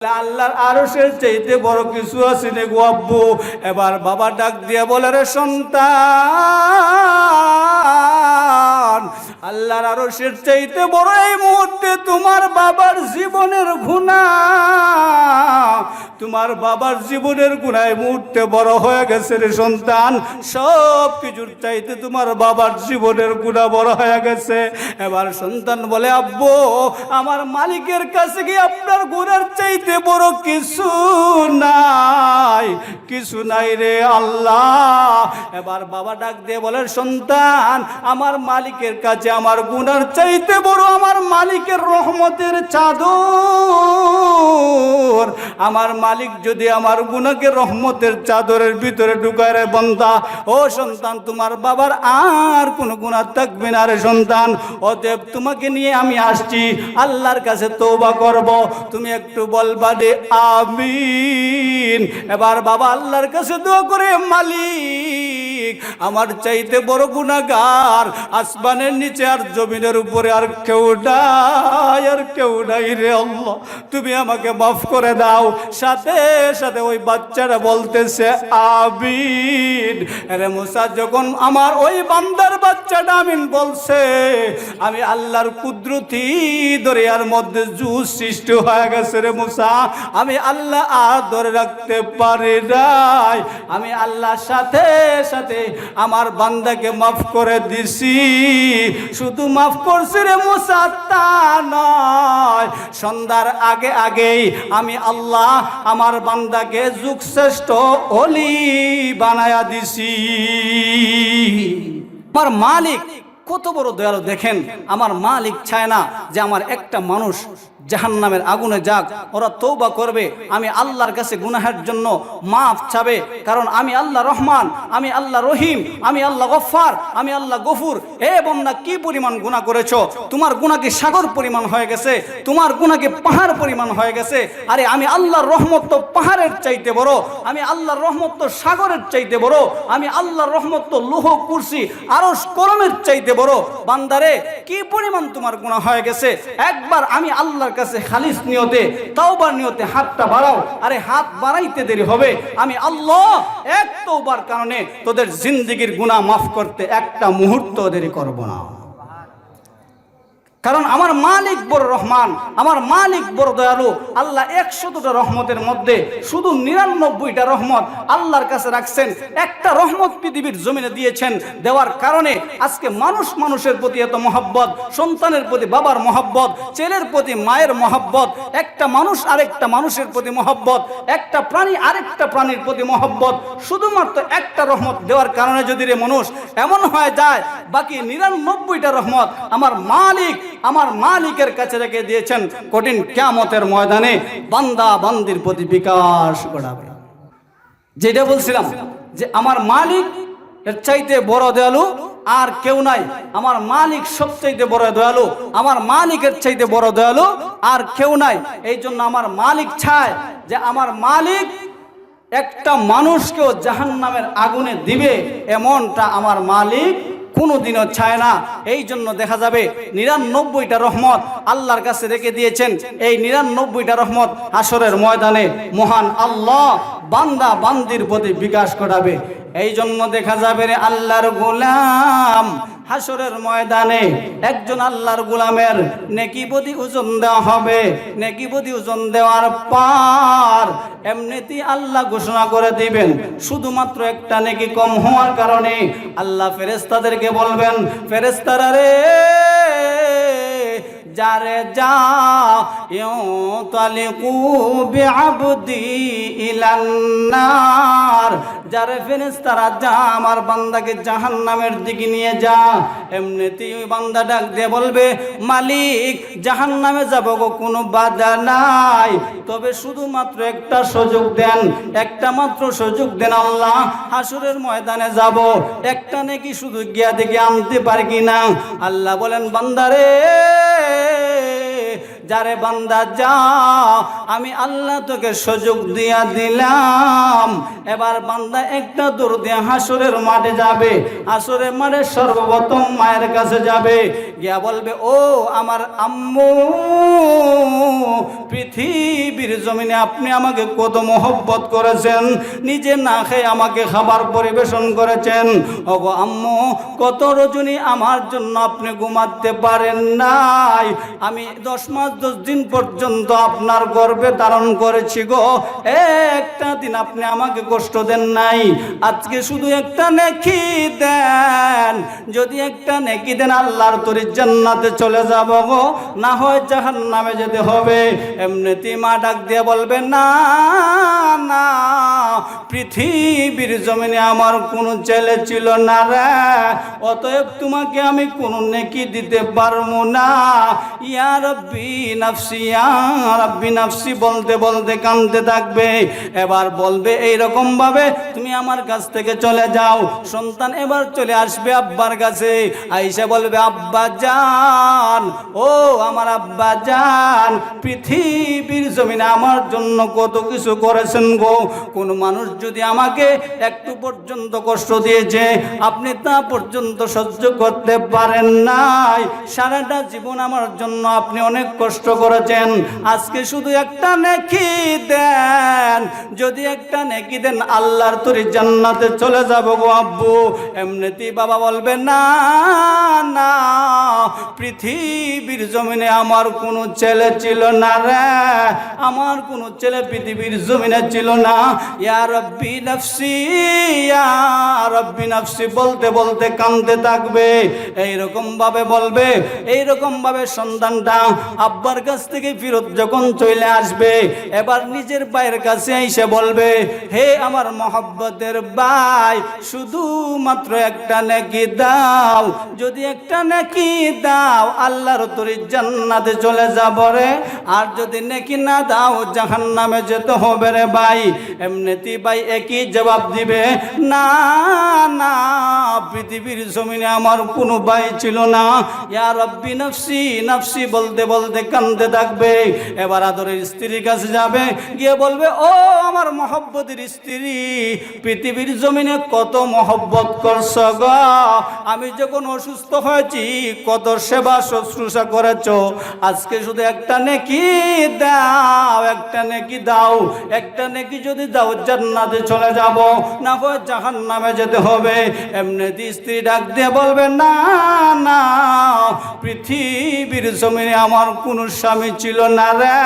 আল্লাহর আরশের চাইতে বড় কিছু আছে নে গো আব্বু? এবার বাবা ডাক দিয়ে বলে, রে সন্তান আল্লাহর আরও আরশের চাইতে বড় এই মুহূর্তে তোমার বাবার জীবনের গুণা। তোমার বাবার জীবনের গুণা এই মুহূর্তে বড় হয়ে গেছে রে সন্তান। সব কিছুর চাইতে তোমার বাবার জীবনের গুণা বড় হয়ে গেছে। এবার সন্তান বলে, আব্বু, আমার মালিকের কাছে গিয়ে আপনার গুণের চাইতে বড় কিছু নাই কিছু নাই রে আল্লাহ। এবার বাবা ডাক দিয়ে বলে, সন্তান, আমার মালিকের কাছে আমার গুণার চাইতে বড় আমার মালিকের রহমতের চাদর। আমার মালিক যদি আমার গুণাকে রহমতের চাদরের ভিতরে ঢুকায় রে বন্দা, ও সন্তান, তোমার বাবার আর কোনো গুণা থাকবে না রে সন্তান। অতএব তোমাকে নিয়ে আমি আসছি, আল্লাহর কাছে তৌবা করব। তুমি একটু বলবা দে আমিন। এবার বাবা আল্লাহর কাছে দোয়া করে, মালিক। আমার চাইতে বড় গুণাগার আসমানের নিচে আর জমিনের উপরে আর কেউ নাই, আর কেউ নাই রে আল্লাহ। তুমি আমাকে মাফ করে দাও। সাথে সাথে ওই বাচ্চারা বলতেছে, আমিন। আরে মুসা, যখন আমার ওই বান্দার বাচ্চাটা আমিন বলছে, আমি আল্লাহর কুদরতি দরিয়ার মধ্যে জুস সৃষ্টি হয়ে গেছে রে মুসা। আমি আল্লাহ আর ধরে রাখতে পারি নাই। আমি আল্লাহর সাথে সাথে আমার বান্দাকে মাফ করে দিছি। শুধু মাফ করছি রে মুসা, তা নয়। সন্ধ্যার আগে আগেই আমি আল্লাহ আমার বান্দাকে যুগ শ্রেষ্ঠ অলি বানায়া দিছি। আমার মালিক, কত বড় দয়ালু দেখেন, আমার মালিক চায় না যে আমার একটা মানুষ জাহান নামের আগুনে যাক, ওরা তৌবা করবে। আমি আল্লাহর কাছে গুনাহের জন্য মাফ চাবে, কারণ আমি আল্লাহ রহমান, আমি আল্লাহ রহিম, আমি আল্লাহ গফার আমি আল্লাহ গফুর। এ বন্যা কি পরিমাণ গুণা করেছ? তোমার গুণাকে সাগর পরিমাণ হয়ে গেছে? তোমার গুণাকে পাহাড় পরিমাণ হয়ে গেছে? আরে আমি আল্লাহর রহমত তো পাহাড়ের চাইতে বড়, আমি আল্লাহর রহমত তো সাগরের চাইতে বড়, আমি আল্লাহর রহমত তো লোহ, কুরসি আরস কলমের চাইতে বড়। বান্দারে, কি পরিমাণ তোমার গুণা হয়ে গেছে? একবার আমি আল্লাহর কাছে খালিস নিয়তে, তাওবার নিয়তে হাতটা বাড়াও। আরে হাত বাড়াইতে দেরি হবে। আমি আল্লাহ এক তৌবার কারণে তোদের জিন্দিগির গুণা মাফ করতে একটা মুহূর্ত দেরি করব না। কারণ আমার মালিক বড় রহমান, আমার মালিক বড় দয়ালু। আল্লাহ একশতটা রহমতের মধ্যে শুধু নিরানব্বইটা রহমত আল্লাহর কাছে রাখছেন। একটা রহমত পৃথিবীর জমিনে দিয়েছেন। দেওয়ার কারণে আজকে মানুষ মানুষের প্রতি এত মহব্বত, সন্তানের প্রতি বাবার মহব্বত, ছেলের প্রতি মায়ের মহব্বত, একটা মানুষ আরেকটা মানুষের প্রতি মহব্বত, একটা প্রাণী আরেকটা প্রাণীর প্রতি মহব্বত, শুধুমাত্র একটা রহমত দেওয়ার কারণে যদি রে মানুষ এমন হয়ে যায়, বাকি নিরানব্বইটা রহমত আমার মালিক আমার মালিকের কাছে রেখে দিয়েছেন কঠিন ক্যামতের ময়দানে বান্দা বান্দির প্রতি বিকাশ ঘটাবে। যেটা বলছিলাম যে আমার মালিক এর চাইতে বড় দয়ালু আর কেউ নাই। আমার মালিক সবচাইতে বড় দয়ালু, আমার মালিকের চাইতে বড় দয়ালু আর কেউ নাই। এই জন্য আমার মালিক চায় যে আমার মালিক একটা মানুষকেও জাহান নামের আগুনে দিবে, এমনটা আমার মালিক কোনোদিনও চায় না। এই জন্য দেখা যাবে নিরানব্বইটা রহমত আল্লাহর কাছে রেখে দিয়েছেন। এই নিরানব্বইটা রহমত আসরের ময়দানে মহান আল্লাহ বান্দা বান্দির প্রতি বিকাশ ঘটাবে। এই জন্য দেখা যাবে রে আল্লাহর গোলাম হাসরের ময়দানে একজন আল্লাহর গোলামের নেকিবদি ওজন দেওয়া হবে। নেকিবদি ওজন দেওয়ার পর এমনিতেই আল্লাহ ঘোষণা করে দিবেন, শুধুমাত্র একটা নেকি কম হওয়ার কারণে। আল্লাহ ফেরেস্তাদেরকে বলবেন ফেরেস্তারা রে যারে যা তালিকু বিআবদি ইলান্নার যারে ফেরেশতারা যা, আমার বান্দাকে জাহান্নামের দিকে নিয়ে যা। এমনিতেই ওই বান্দা ডাক দিয়ে বলবে, মালিক, জাহান্নামে যাব গো, কোনো বাধা নাই। তবে শুধুমাত্র একটা সুযোগ দেন, একটা মাত্র সুযোগ দেন আল্লাহ, হাসুরের ময়দানে যাব। একটা নাকি শুধু গিয়া দেখে আনতে পারি কিনা? আল্লাহ বলেন বান্দারে যারে বান্দা যা আমি আল্লাহ তোকে সুযোগ দিয়া দিলাম। এবার বান্দা একটা দূর দিয়ে হাসুরের মাঠে যাবে হাসুরের মাঠে সর্বপ্রথম মায়ের কাছে যাবে, গিয়া বলবে, ও আমার আম্মু পৃথিবীর জমিনে আপনি আমাকে কত মহব্বত করেছেন, নিজে না খেয়ে আমাকে খাবার পরিবেশন করেছেন। ওগো আম্মু, কত রজনী আমার জন্য আপনি ঘুমাতে পারেন নাই। আমি দশ মাস, দশ দিন পর্যন্ত আপনার গর্ভে ধারণ করেছি গো। একটা দিন আপনি আমাকে কষ্ট দেন নাই। আজকে শুধু একটা নেকি দেন। যদি একটা নেকি দেন, আল্লাহর তরি জান্নাতে চলে যাব গো। না হয় জাহান নামে যেতে হবে। এমনিতেই মা ডাক দিয়ে বলবে না না, পৃথিবীর জমিনে আমার কোনো ছেলে ছিল না রে। অতএব তোমাকে আমি কোনো নেকি দিতে পারব না। ইয়া রব্বি নাফসি, ইয়া রব্বি নাফসি। বলতে বলতে কানতে থাকবে। এবার বলবে এইরকমভাবে ভাবে তুমি আমার কাছ থেকে চলে যাও। সন্তান এবার চলে আসবে আব্বার কাছে। আইসা বলবে, আব্বা জান, ও আমার আব্বা জান, পৃথিবীর জমিনে আমার জন্য কত কিছু করেছেন গো। কোন মানুষ যদি আমাকে একটু পর্যন্ত কষ্ট দিয়েছে, আপনি তা পর্যন্ত সহ্য করতে পারেন নাই। সারাটা জীবন আমার জন্য আপনি অনেক কষ্ট করেছেন। আজকে শুধু একটা নেকি দেন। যদি একটা নেকি দেন, আল্লাহর তরি জান্নাতে চলে যাব গো আব্বু। এমনিতেই বাবা বলবে, না না, পৃথিবীর জমিনে আমার কোনো ছেলে ছিল না রে। আমার কোনো ছেলে পৃথিবীর জমিনে ছিল না। ইয়া রব্বি নফসি, ইয়া নফসি বলতে বলতে কাঁদতে থাকবে। এইরকম ভাবে বলবে এইরকম ভাবে সন্তানটা আব্বার কাছ থেকে ফিরত যখন চলে আসবে, এবার নিজের ভাইয়ের কাছে এসে বলবে, হে আমার মহব্বতের ভাই, শুধুমাত্র একটা নাকি দাও। যদি একটা নাকি দাও, আল্লাহর তরি জান্নাতে চলে যাব রে। আর যদি নাকি না দাও জাহান নামে যেতে হবে রে ভাই। এমনিতেই ভাই একই জবাব দিবে, না না, পৃথিবীর জমিনে আমার কোনো ভাই ছিল না। ইয়া রব্বি নফসি নফসি বলতে বলতে কান্দে থাকবে। এবার আদরের স্ত্রীর কাছে যাবে, গিয়ে বলবে, ও আমার মহব্বতের স্ত্রী পৃথিবীর জমিনে কত মহব্বত করছ গ? আমি যখন অসুস্থ হয়েছি, কত সেবা শুশ্রূষা করেছ। আজকে শুধু একটা নেকি দাও, একটা নেকি দাও, একটা নেকি যদি দাও, জান্নাতে চলে যাব। না হয় জাহান নামে যেতে হবে। এমনিতে স্ত্রী ডাক দিয়ে বলবে, না না, পৃথিবীর জমিনে আমার কোনো স্বামী ছিল না রে।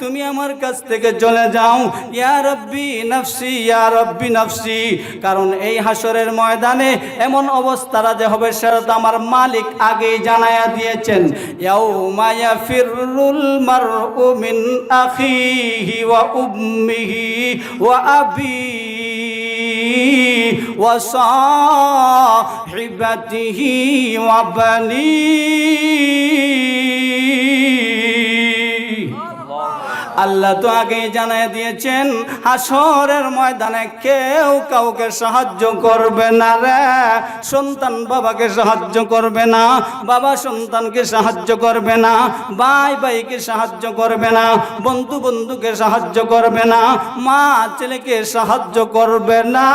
তুমি আমার কাছ থেকে চলে যাও। ইয়া রব্বি নফসি, ইয়া রব্বি নফসি, কারণ এই হাসরের ময়দানে এমন অবস্থারা যে হবে সেটা তো আমার মালিক আগেই জানায়া দিয়েছেন। ইয়াউমা ইয়াফিরুল মারউ ওয়া উম্মিহি ওয়া ওয়া বানিহি। আল্লাহ তো আগে জানাই দিয়েছেন হাসরের ময়দানে কেউ কাউকে সাহায্য করবে না রে। সন্তান বাবাকে সাহায্য করবে না, বাবা সন্তানকে সাহায্য করবে না, ভাই ভাইকে সাহায্য করবে না, বন্ধু বন্ধুকে সাহায্য করবে না, মা ছেলেকে সাহায্য করবে না।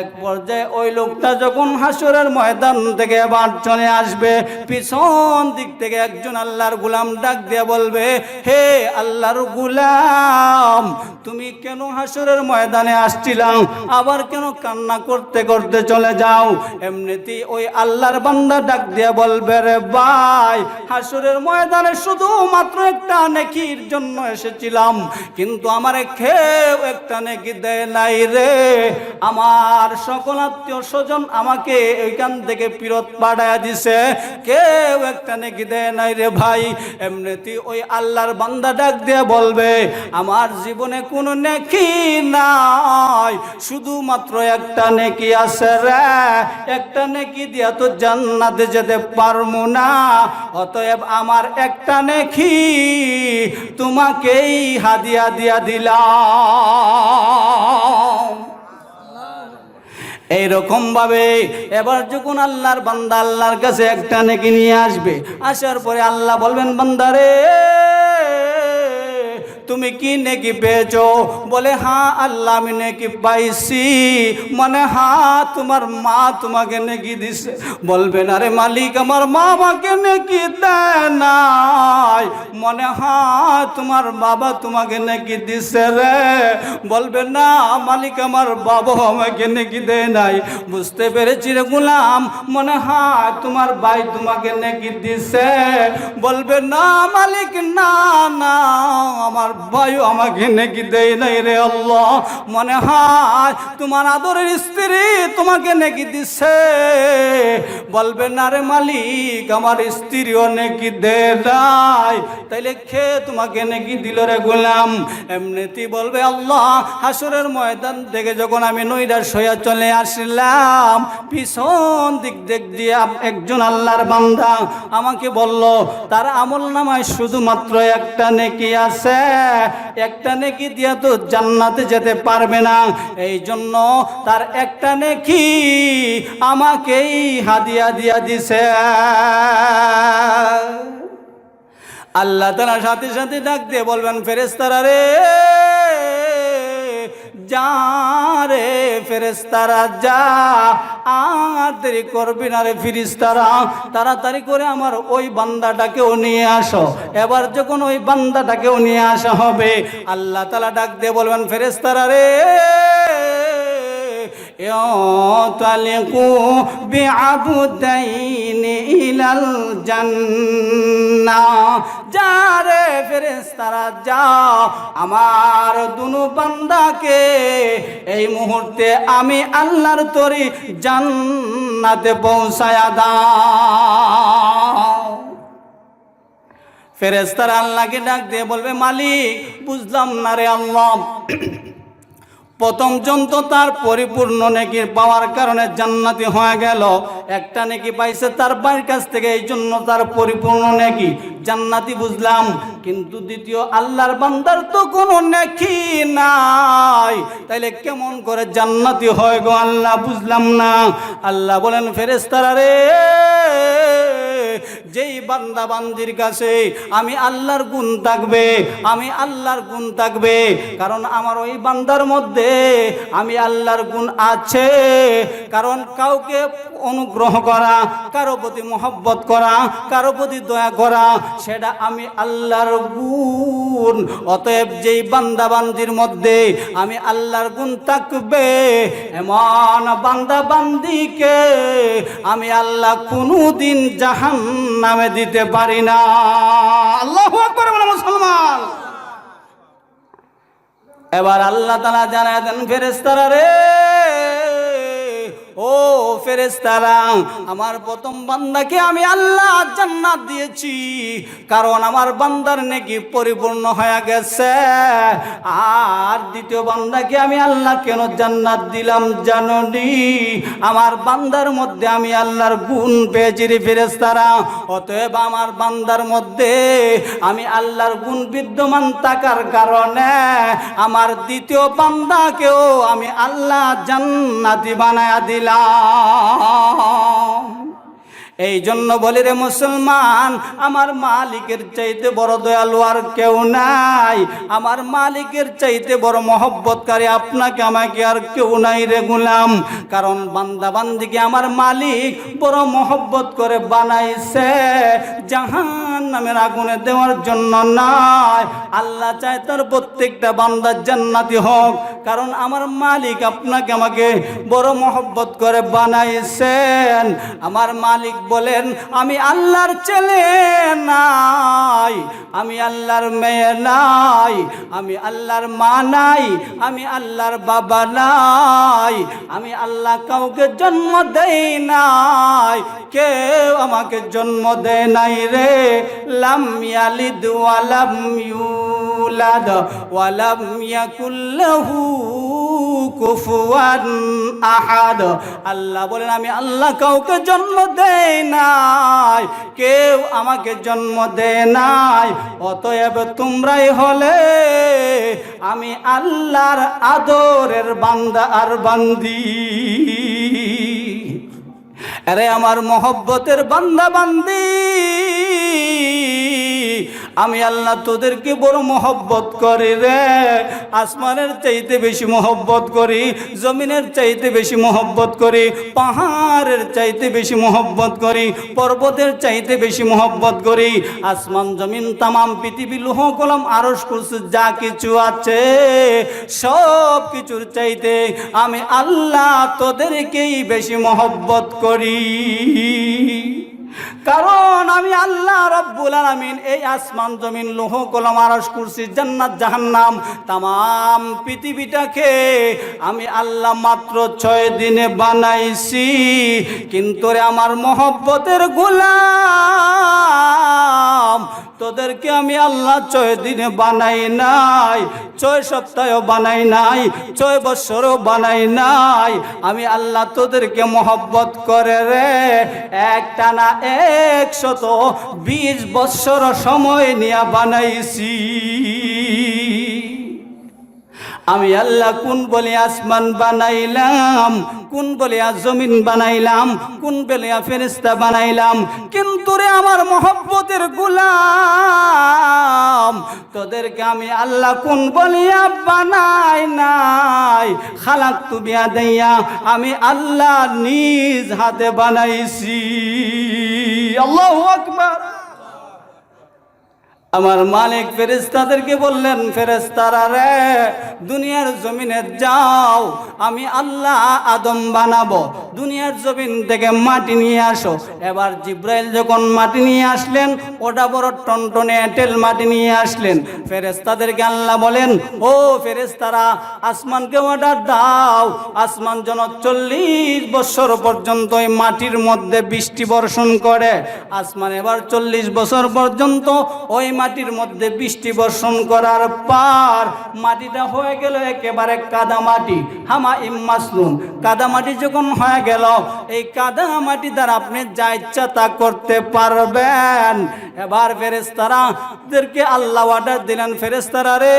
এক পর্যায়ে ওই লোকটা যখন হাসরের ময়দান থেকে এবার চলে আসবে, পিছন দিক থেকে একজন আল্লাহর গুলাম ডাক দিয়ে বলবে, হে আল্লাহর গুলাম, তুমি কেন হাসরের ময়দানে আসছিলাম? আবার কেন কান্না করতে করতে চলে যাও? এমনিতেই ওই আল্লাহর বান্দা ডাক দিয়ে বলবে, রে ভাই, হাসরের ময়দানে শুধুমাত্র একটা নেকির জন্য এসেছিলাম, কিন্তু আমার খেউ একটা নেকি দেয় নাই রে। আমার সকল আত্মীয় স্বজন আমাকে ওইখান থেকে ফিরত পাঠায় দিছে। কেউ একটা নেকি দেয় নাই রে ভাই। এমনিতেই ওই আল্লাহর বান্দা ডাক দিয়ে বলবে, আমার জীবনে কোনো নেকি নাই। শুধুমাত্র একটা নেকি আছে রে। একটা নেকি দিয়া তো জান্নাতে যেতে পারব না। অতএব আমার একটা নেকি তোমাকেই হাদিয়া দিয়া দিলাম। এইরকম ভাবে এবার যখন আল্লাহর বান্দা আল্লাহর কাছে একটা নেকি নিয়ে আসবে, আসার পরে আল্লাহ বলবেন বান্দারে তুমি কি নেকি পেয়েছ বলে হ্যাঁ আল্লাহ আমি নেকি পাইছি মানে হ্যাঁ তোমার মা তোমাকে নেকি দিছে বলবেন আরে মালিক আমার মা আমাকে নেকি দেয় নাই মনে হয় তোমার বাবা তোমাকে নাকি দিছে রে। বলবে, না, মালিক আমার বাবা আমাকে নেকি দেয় নাই। বুঝতে পেরেছি রে গুলাম। মনে হয় তোমার ভাই তোমাকে নাকি দিছে। বলবে, না, মালিক, না না, আমার ভাইও আমাকে নাকি দেয় নাই রে আল্লাহ। মনে হয় তোমার আদরের স্ত্রী তোমাকে নেকি দিছে। বলবে, না রে মালিক, আমার স্ত্রীও নেকি দে নাই। তাইলে খে তোমাকে নেকি দিল রে গোলাম। এমনিতেই বলবে, আল্লাহ, হাসরের ময়দান থেকে যখন আমি নইডার সইয়া চলে আসলাম, পিছন দিক দিক দিয়ে একজন আল্লাহর বান্দা আমাকে বলল, তার আমল নামায় শুধুমাত্র একটা নেকি আছে। একটা নেকি দিয়া তো জান্নাতে যেতে পারবে না। এই জন্য তার একটা নেকি আমাকেই হাদিয়া দিয়া দিছে। আল্লাহ তারা সাথে সাথে ডাক দিয়ে বলবেন ফেরেস্তারা রে, যা রে ফেরেস্তারা যা, আর দেরি করবি না রে ফিরিস্তারা তাড়াতাড়ি করে আমার ওই বান্দাটাকেও নিয়ে আসো। এবার যখন ওই বান্দাটাকেও নিয়ে আসা হবে, আল্লাহ তালা ডাক দিয়ে বলবেন ফেরেস্তারা রে ينطلق بعبدين إلى الجنة যা রে ফেরেস্তারা যা আমার দুনু বান্দাকে এই মুহূর্তে আমি আল্লাহর তরি জান্নাতে পৌঁছায়া দাও ফেরেস্তারা আল্লাহকে ডাক দিয়ে বলবে মালিক বুঝলাম না রে আল্লাহ প্রথম জন তো তার পরিপূর্ণ নেকির পাওয়ার কারণে জান্নাতি হয়ে গেল। একটা নেকি পাইছে তার বাড়ির কাছ থেকে, এই জন্য তার পরিপূর্ণ নেকি। জান্নাতি বুঝলাম, কিন্তু দ্বিতীয় আল্লাহর বান্দার তো কোনো নেকি নাই। তাইলে কেমন করে জান্নাতি হয় গো আল্লাহ, বুঝলাম না। আল্লাহ বলেন ফেরেস্তারা রে যেই বান্দা বান্দির কাছে আমি আল্লাহর গুণ থাকবে, আমি আল্লাহর গুণ থাকবে, কারণ আমার ওই বান্দার মধ্যে আমি আল্লাহর গুণ আছে। কারণ কাউকে অনুগ্রহ করা, কারও প্রতি মহব্বত করা, কারও প্রতি দয়া করা, সেটা আমি আল্লাহর গুণ। অতএব যেই বান্দা বান্দির মধ্যে আমি আল্লাহর গুণ থাকবে, এমন বান্দা বান্দিকে আমি আল্লাহ কোনোদিন জাহান নামে দিতে পারি না। আল্লাহ আকবর বলে মুসলমান। এবার আল্লাহ তালা জানায় দেন ফেরেস্তারা রে। ও ফেরেস্তারা আমার প্রথম বান্দাকে আমি আল্লাহ জান্নাত দিয়েছি, কারণ আমার বান্দার নাকি পরিপূর্ণ হয়ে গেছে। আর দ্বিতীয় বান্দাকে আমি আল্লাহ কেন জান্নাত দিলাম জাননি? আমার বান্দার মধ্যে আমি আল্লাহর গুণ পেয়েছি রে ফেরেস্তারা অতএব আমার বান্দার মধ্যে আমি আল্লাহর গুণ বিদ্যমান থাকার কারণে আমার দ্বিতীয় বান্দাকেও আমি আল্লাহ জান্নাতি বানায়া দিলাম। எல்லாம் এই জন্য বলি রে মুসলমান, আমার মালিকের চাইতে বড় দয়ালু আর কেউ নাই। আমার মালিকের চাইতে বড় মহব্বতকারী আপনাকে, আমাকে আর কেউ নাই রে গুলাম। কারণ বান্দা বান্দিকে আমার মালিক বড় মহব্বত করে বানাইছে। জাহান নামের আগুনে দেওয়ার জন্য নাই আল্লাহ চায় তার প্রত্যেকটা বান্দা জান্নাতি হোক। কারণ আমার মালিক আপনাকে, আমাকে বড় মহব্বত করে বানাইছেন। আমার মালিক বলেন, আমি আল্লাহর ছেলে নাই, আমি আল্লাহর মেয়ে নাই, আমি আল্লাহর মা নাই, আমি আল্লাহর বাবা নাই, আমি আল্লাহ কাউকে জন্ম দেই নাই, কেউ আমাকে জন্ম দেয় নাই রে, লাম ইয়ালিদ ওয়ালাম ইউলাদ ওয়ালাম ইয়াকুল্লাহু কুফুয়ান আহাদ। আল্লাহ বলেন, আমি আল্লাহ কাউকে জন্ম দেই নাই, কেউ আমাকে জন্ম দেয় নাই, অতএব তোমরাই হলে আমি আল্লাহর আদরের বান্দা আর বান্দি। আরে আমার মহব্বতের বান্দা বান্দি। আমি আল্লাহ তোদেরকে বড় মহব্বত করি রে। আসমানের চাইতে বেশি মহব্বত করি, জমিনের চাইতে বেশি মহব্বত করি, পাহাড়ের চাইতে বেশি মহব্বত করি, পর্বতের চাইতে বেশি মহব্বত করি। আসমান, জমিন, তামাম, পৃথিবী, লোহ, কলম আরস কুরসি, যা কিছু আছে, সব কিছুর চাইতে আমি আল্লাহ তোদেরকেই বেশি মহব্বত করি। কারণ আমি আল্লাহ রব্বুল আলামিন এই আসমান, জমিন, লোহ, কলম, আরশ, কুরসি, জান্নাত, জাহান্নাম তাম পৃথিবীটাকে আমি আল্লাহ মাত্র ছয় দিনে বানাইছি। কিন্তু রে আমার মহব্বতের গোলাম, তোদেরকে আমি আল্লাহ ছয় দিনে বানাই নাই, ছয় সপ্তাহও বানাই নাই, ছয় বছরও বানাই নাই। আমি আল্লাহ তোদেরকে মহব্বত করে রে একটা না একশত বিশ বছর সময় নিয়ে বানাইছি। আমি আল্লাহ কোন বলে আসমান বানাইলাম, কোন বলে জমিন বানাইলাম, কোন বলে ফেরিস্তা বানাইলাম, কিন্তু রে আমার মহব্বতের গুলাম, তোদেরকে আমি আল্লাহ কোন বলিয়া বানাই নাই। খালাক তুমিয়া দেইয়া আমি আল্লাহ নিজ হাতে বানাইছি। আল্লাহ আকবার আমার মালিক ফেরেস্তাদেরকে বললেন ফেরেস্তারা রে, দুনিয়ার জমিনে যাও, আমি আল্লাহ আদম বানাবো। দুনিয়ার জমিন থেকে মাটি নিয়ে আসো। এবার জিব্রাইল যখন মাটি নিয়ে আসলেন, ওটা বড় টনটনে এঁটেল মাটি নিয়ে আসলেন। ফেরেস্তাদেরকে আল্লাহ বলেন, ও ফেরেস্তারা আসমানকে অর্ডার দাও। আসমান যেন চল্লিশ বছর পর্যন্ত ওই মাটির মধ্যে বৃষ্টি বর্ষণ করে। আসমান এবার চল্লিশ বছর পর্যন্ত ওই মাটির মধ্যে বৃষ্টি বর্ষণ করার পর মাটিটা হয়ে গেল একেবারে কাদা মাটি। হামা ইম্মাসনুন কাদা মাটি যখন হয়ে গেল, এই কাদা মাটি দ্বারা আপনি যা ইচ্ছা তা করতে পারবেন। এবার ফেরেস্তারা দেরকে আল্লাহ অর্ডার দিলেন ফেরেস্তারা রে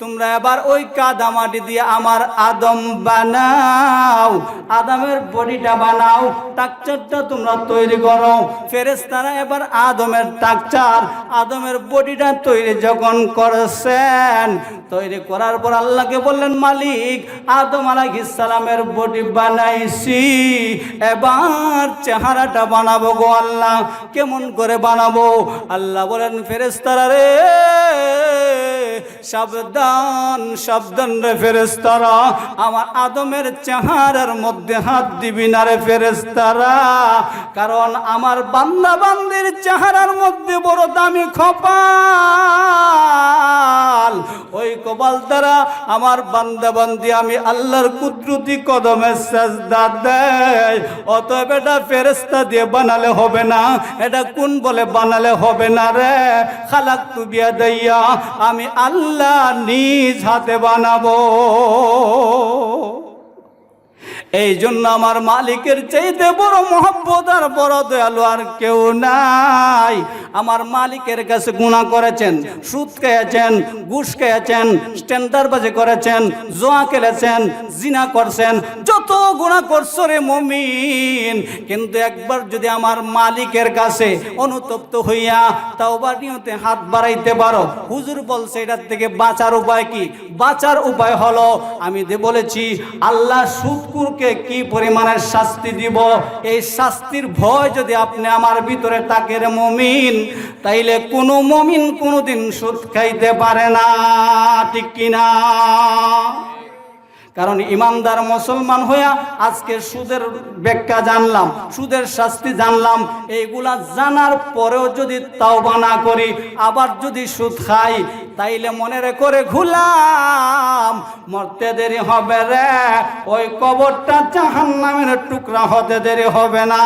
তোমরা এবার ওই কাদা মাটি দিয়ে আমার আদম বানাও। আদমের বডিটা বানাও টাকচারটা তোমরা তৈরি করো। ফেরেস্তারা এবার আদমের টাকচার আদমের বডিটা তৈরি যখন করেছেন, তৈরি করার পর আল্লাহকে বললেন, মালিক, আদম আলাইহিস সালামের বডি বানাইছি, এবার চেহারাটা বানাবো গো আল্লাহ। কেমন করে বানাবো? আল্লাহ বলেন ফেরেস্তারা রে সাবধান সাবধান রে ফেরেস্তারা আমার আদমের চেহারার মধ্যে হাত দিবি না রে ফেরেস্তারা কারণ আমার বান্দা বান্দির চেহারার মধ্যে বড় দামি খপাল ওই কপাল দ্বারা আমার বান্দা বান্দি আমি আল্লাহর কুদরতি কদমে সাজদা দেয়। অতএব এটা ফেরেস্তা দিয়ে বানালে হবে না। এটা কোন বলে বানালে হবে না রে? খালাক তু বিয়া দইয়া আমি আল্লাহ নিজ হাতে বানাবো। এই জন্য আমার মালিকের চাইতে বড় মহব্বত আর বড় দয়ালু আর কেউ নাই। আমার মালিকের কাছে গুণা করেছেন, সুদ খেয়েছেন, ঘুষ খেয়েছেন, স্ট্যান্ডারবাজি করেছেন, জোয়া খেলেছেন, জিনা করছেন, যত গুণা করছ রে মমিন? কিন্তু একবার যদি আমার মালিকের কাছে অনুতপ্ত হইয়া তাওবা নিয়তে হাত বাড়াইতে পারো, হুজুর বলছে, এটার থেকে বাঁচার উপায় কি? বাঁচার উপায় হলো, আমি যে বলেছি, আল্লাহ সুদকুরকে কি পরিমাণের শাস্তি দিব? এই শাস্তির ভয় যদি আপনি আমার ভিতরে তাকের মমিন, তাইলে কোনো মমিন কোনোদিন সুদ খাইতে পারে না, ঠিক কিনা? কারণ ইমানদার মুসলমান হইয়া আজকে সুদের ব্যাখ্যা জানলাম, সুদের শাস্তি জানলাম, এইগুলা জানার পরেও যদি তাওবা না করি, আবার যদি সুদ খাই, তাইলে মনে করে ঘুলাম, মরতে দেরি হবে রে, ওই কবরটা জাহান নামের টুকরা হতে দেরি হবে না।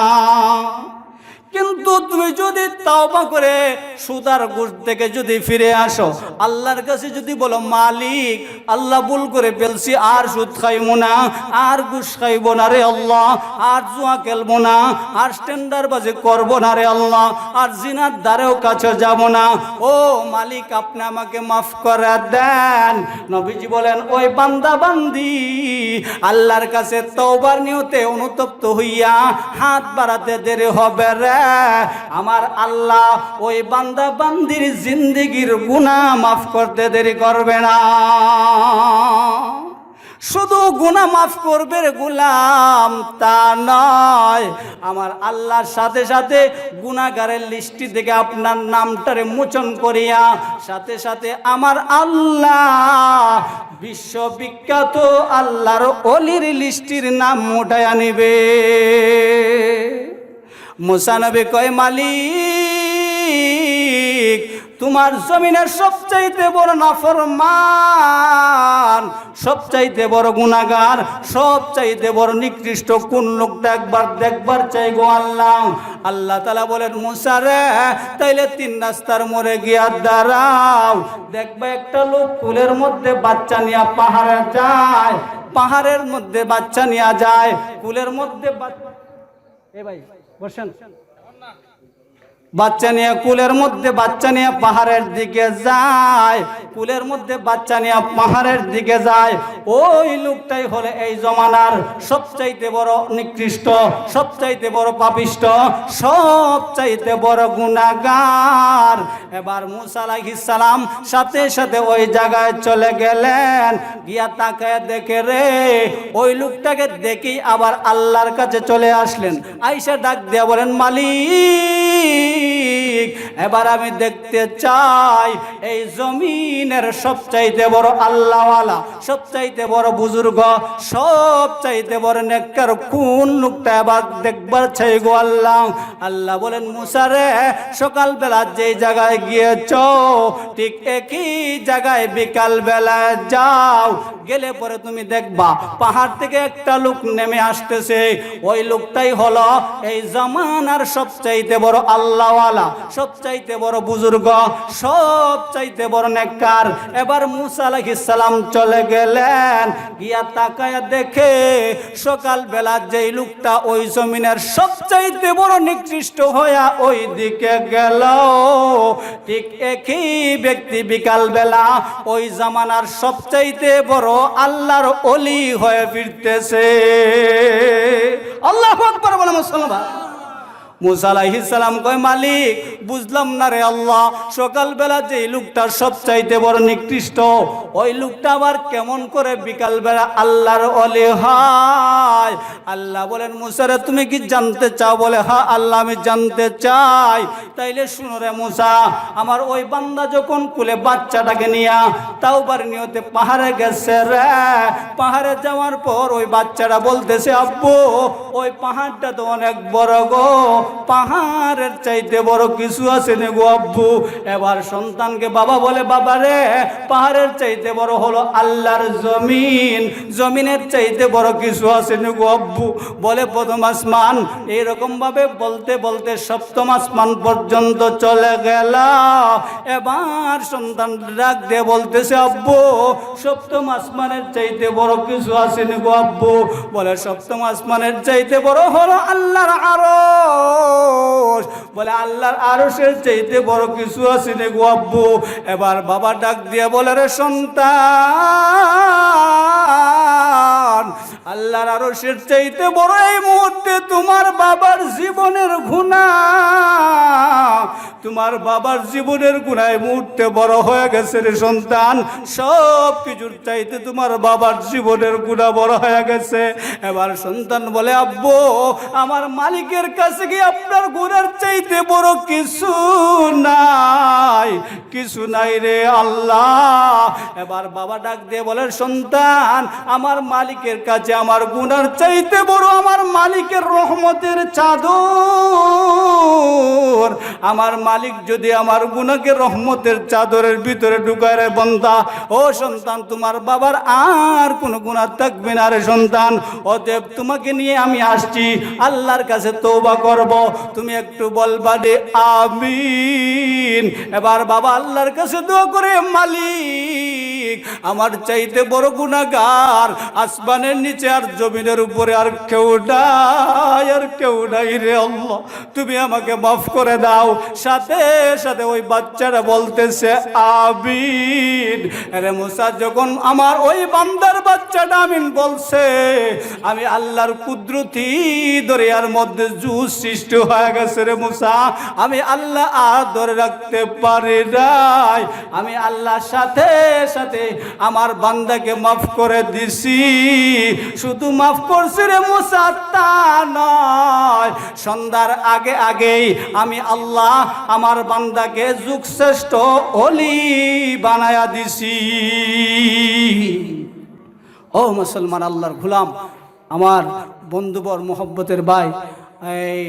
কিন্তু তুমি যদি তাওবা করে সুদার গুড় থেকে যদি ফিরে আসো, আল্লাহর কাছে যদি বলো, মালিক, আল্লাহ ভুল করে ফেলছি, আর সুদ খাইবো না, আর ঘুষ খাইবো না রে আল্লাহ, আর জুয়া খেলব না, আর স্ট্যান্ডার বাজে করব না রে আল্লাহ, আর জিনার দ্বারেও কাছে যাব না। ও মালিক, আপনি আমাকে মাফ করে দেন। নবীজি বলেন, ওই বান্দা বান্দি, আল্লাহর কাছে তওবার নিয়তে অনুতপ্ত হইয়া হাত বাড়াতে দেরি হবে রে। আমার আল্লাহ ওই বান্দা বান্দির জিন্দিগির গুণা মাফ করতে দেরি করবে না। শুধু গুনাহ মাফ করবে গুলাম, তা নয়, আমার আল্লাহর সাথে সাথে গুনাহগারের লিস্টি থেকে আপনার নামটারে মোচন করিয়া, সাথে সাথে আমার আল্লাহ বিশ্ববিখ্যাত আল্লাহর অলির লিস্টির নাম মোটায়া নিবে। মুসানবী কয়, মালিক, তোমার জমিনের সবচাইতে বড় নাফরমান, সবচাইতে বড় গুণাগার সবচাইতে বড় নিকৃষ্ট কোন লোকটা একবার দেখবার চাই গো আল্লাহ। আল্লাহ তালা বলেন মুসারে তাইলে তিন রাস্তার মোড়ে গিয়া দাঁড়াও। দেখবা একটা লোক কুলের মধ্যে বাচ্চা নিয়ে পাহাড়ে যায়, পাহাড়ের মধ্যে বাচ্চা নিয়ে যায় কুলের মধ্যে বাচ্চা এ ভাই। বসেন। বাচ্চা নিয়ে কুলের মধ্যে বাচ্চা নিয়ে পাহাড়ের দিকে যায়। কুলের মধ্যে বাচ্চা নিয়ে পাহাড়ের দিকে যায়। ওই লোকটাই হলে এই জমানার সবচাইতে বড় নিকৃষ্ট, সবচাইতে বড় পাপিষ্ট, সবচাইতে বড় গুণাগার এবার মুসা আলাইহিস সালাম সাথে সাথে ওই জায়গায় চলে গেলেন। গিয়া তাকে দেখে রে, ওই লোকটাকে দেখেই আবার আল্লাহর কাছে চলে আসলেন। আইসা ডাক দিয়া বলেন, মালিক, এবার আমি দেখতে চাই, এই জমিনের সবচাইতে বড় আল্লাহওয়ালা, সবচাইতে বড় বুজুর্গ, সবচাইতে বড় নেককার কোন লোকটা এবার দেখবার চাই গো আল্লাহ। আল্লাহ বলেন মুসারে সকালবেলা যে জায়গায় গিয়েছ, ঠিক একই জায়গায় বিকাল বেলায় যাও। গেলে পরে তুমি দেখবা, পাহাড় থেকে একটা লোক নেমে আসতেছে। ওই লোকটাই হলো এই জামানার সবচাইতে বড় আল্লাহওয়ালা, সবচাইতে বড় বুজুর্গ, সবচাইতে বড় নেককার এবার মুসা সালাম চলে গেলেন। গিয়া তাকায়া দেখে সকালবেলা যেই লোকটা ওই জমিনের সবচাইতে বড় নিকৃষ্ট হইয়া ওই দিকে গেল। ঠিক একই ব্যক্তি বিকালবেলা ওই জামানার সবচাইতে বড় আল্লাহর অলি হয়ে ফিরতেছে। আল্লাহ আকবার বলে মুসলমান। মুসা আলাইহিস সালাম কয়, মালিক, বুঝলাম না রে আল্লাহ, সকালবেলা যে নিকৃষ্ট, ওই লোকটা আবার কেমন করে বিকালবেলা আল্লাহর আল্লাহ বলেন মুসারে তুমি কি জানতে চাও? বলে হ্যাঁ আল্লাহ, আমি জানতে চাই। তাইলে শুনো রে মুসা, আমার ওই বান্দা যখন কুলে বাচ্চাটাকে নিয়া তাও বার নিয়তে পাহাড়ে গেছে রে, পাহাড়ে যাওয়ার পর ওই বাচ্চাটা বলতেছে, আব্বু, ওই পাহাড়টা তো অনেক বড় গো পাহাড়ের চাইতে বড় কিছু আছে নে গো আব্বু। এবার সন্তানকে বাবা বলে, বাবা রে, পাহাড়ের চাইতে বড় হলো আল্লাহর জমিন। জমিনের চাইতে বড় কিছু আছে নে গো আব্বু। বলে প্রথম আসমান। এইরকম ভাবে বলতে বলতে সপ্তম আসমান পর্যন্ত চলে গেল। এবার সন্তান ডাক দিয়ে বলতেছে, আব্বু, সপ্তম আসমানের চাইতে বড় কিছু আছে নে গো আব্বু। বলে, সপ্তম আসমানের চাইতে বড় হলো আল্লাহর আরশ বলে, আল্লাহর সে চাইতে বড় কিছু আছে নে গো আব্বু। এবার বাবা ডাক দিয়ে বলে, রে সন্তান আল্লাহর আরশের চাইতে বড় এই মুহূর্তে তোমার বাবার জীবনের গুণা তোমার বাবার জীবনের গুণায় মুহূর্তে বড় হয়ে গেছে রে সন্তান। সব কিছুর চাইতে তোমার বাবার জীবনের গুণা বড় হয়ে গেছে। এবার সন্তান বলে, আব্বু, আমার মালিকের কাছে গিয়ে আপনার গুণের চাইতে বড় কিছু নাই? কিছু নাই রে আল্লাহ। এবার বাবা ডাক দিয়ে বলে, সন্তান, আমার মালিকের কাছে আমার গুণার চাইতে বড় আমার মালিকের রহমতের চাদর। আমার মালিক যদি আমার গুণাকে রহমতের চাদরের ভিতরে ঢুকায় রে বন্ধা ও সন্তান, তোমার বাবার আর কোনো গুণা থাকবে না রে সন্তান। অতএব তোমাকে নিয়ে আমি আসছি, আল্লাহর কাছে তৌবা করব। তুমি একটু বলবা রে আমিন। এবার বাবা আল্লাহর কাছে দোয়া করে, মালিক। আমার চাইতে বড় গুণাগার আসমানের নিচে আর জমিনের উপরে আর কেউ নাই, আর কেউ নাই রে আল্লাহ। তুমি আমাকে মাফ করে দাও। সাথে সাথে ওই বাচ্চারা বলতেছে আবিন আরে মুসা, যখন আমার ওই বান্দার বাচ্চাটা আমিন বলছে, আমি আল্লাহর কুদরতি দরিয়ার মধ্যে জুস সৃষ্টি হয়ে গেছে রে মুসা। আমি আল্লাহ আর ধরে রাখতে পারি নাই। আমি আল্লাহর সাথে সাথে আমার বান্দাকে মাফ করে দিছি। শুধু মাফ করছি রে মুসা, তা নয়। সন্ধ্যার আগে আগেই আমি আল্লাহ আমার বান্দাকে যুগ শ্রেষ্ঠ অলি বানায়া দিছি। ও মুসলমান আল্লাহর গুলাম, আমার বন্ধুবর, মোহব্বতের ভাই, এই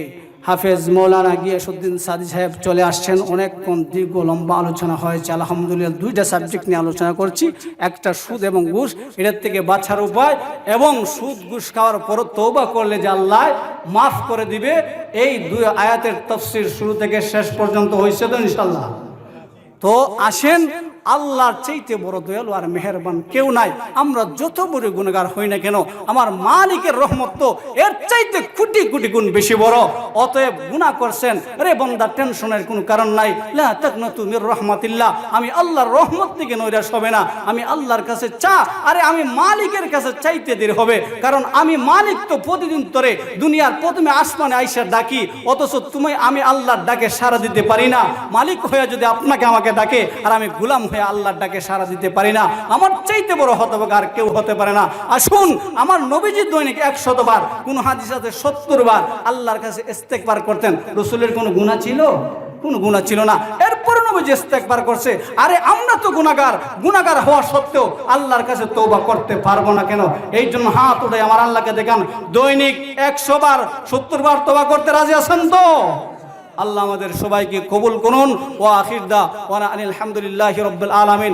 হাফেজ মৌলানা গিয়াসুদ্দিন সাদি সাহেব চলে আসছেন। অনেকক্ষণ দীর্ঘ, লম্বা আলোচনা হয়েছে। আলহামদুলিল্লাহ, দুইটা সাবজেক্ট নিয়ে আলোচনা করছি। একটা সুদ এবং ঘুষ, এটার থেকে বাঁচার উপায় এবং সুদ, ঘুষ খাওয়ার পর তৌবা করলে যে আল্লাহ মাফ করে দিবে, এই দুই আয়াতের তফসির শুরু থেকে শেষ পর্যন্ত হয়েছে তো ইনশাল্লাহ তো আসেন আল্লাহর চাইতে বড় দয়ালু আর মেহেরবান কেউ নাই। আমরা যত বড় গুণগার হই না কেন, আমার মালিকের রহমত তো এর চাইতে কোটি কোটি গুণ বেশি বড়। অতএব গুণা করছেন, রে বন্দা, টেনশনের কোনো কারণ নাই। তাকনা তুমি রহমাতিল্লাহ। আমি আল্লাহর রহমত থেকে নৈরাশ হবে না। আমি আল্লাহর কাছে চা, আরে আমি মালিকের কাছে চাইতে দেরি হবে। কারণ আমি মালিক তো প্রতিদিন তোরে দুনিয়ার প্রথমে আসমানে আইসা ডাকি। অথচ তুমি আমি আল্লাহর ডাকে সারা দিতে পারি না। মালিক হয়ে যদি আপনাকে আমাকে ডাকে, আর আমি গুলাম হয়ে আল্লাহর ডাকে সারা দিতে পারি না। আমার চাইতে বড় হতভাগ আর কেউ হতে পারে না। আসুন, আমার নবীজি দৈনিক একশতবার কোন হাদিস আছে সত্তর বার আল্লাহর কাছে ইস্তেকবার করতেন। রসুলের কোনো গুণা ছিল? কোনো গুণা ছিল না। এরপর নবীজি ইস্তেকবার করছে। আরে, আমরা তো গুণাগার গুণাগার হওয়া সত্ত্বেও আল্লাহর কাছে তৌবা করতে পারব না কেন? এই জন্য হাত উঠে আমার আল্লাহকে দেখান। দৈনিক একশো বার, সত্তর বার তোবা করতে রাজি আছেন তো? আল্লাহ আমাদের সবাইকে কবুল করুন। ও আখিরদা ওয়ানা আলহামদুলিল্লাহ রব্বুল আলামিন।